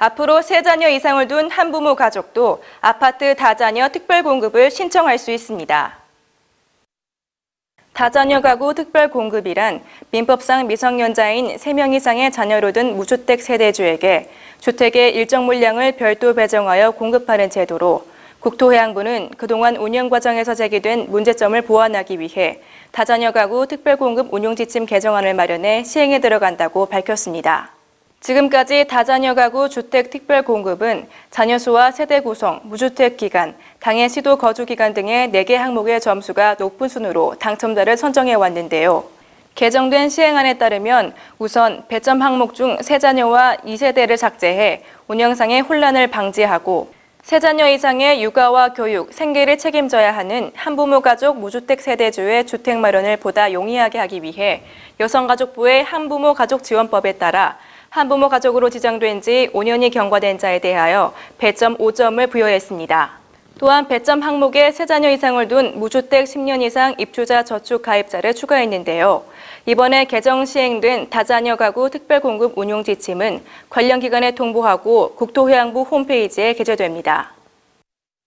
앞으로 세 자녀 이상을 둔 한부모 가족도 아파트 다자녀 특별 공급을 신청할 수 있습니다. 다자녀 가구 특별 공급이란 민법상 미성년자인 3명 이상의 자녀로 둔 무주택 세대주에게 주택의 일정 물량을 별도 배정하여 공급하는 제도로 국토해양부는 그동안 운영 과정에서 제기된 문제점을 보완하기 위해 다자녀 가구 특별 공급 운용 지침 개정안을 마련해 시행에 들어간다고 밝혔습니다. 지금까지 다자녀 가구 주택 특별 공급은 자녀 수와 세대 구성, 무주택 기간, 당해 시도 거주 기간 등의 4개 항목의 점수가 높은 순으로 당첨자를 선정해 왔는데요. 개정된 시행안에 따르면 우선 배점 항목 중 세자녀와 2세대를 삭제해 운영상의 혼란을 방지하고 세자녀 이상의 육아와 교육, 생계를 책임져야 하는 한부모 가족 무주택 세대주의 주택 마련을 보다 용이하게 하기 위해 여성가족부의 한부모 가족 지원법에 따라 한부모 가족으로 지정된 지 5년이 경과된 자에 대하여 배점 5점을 부여했습니다. 또한 배점 항목에 세 자녀 이상을 둔 무주택 10년 이상 입주자 저축 가입자를 추가했는데요. 이번에 개정 시행된 다자녀 가구 특별공급 운용 지침은 관련 기관에 통보하고 국토해양부 홈페이지에 게재됩니다.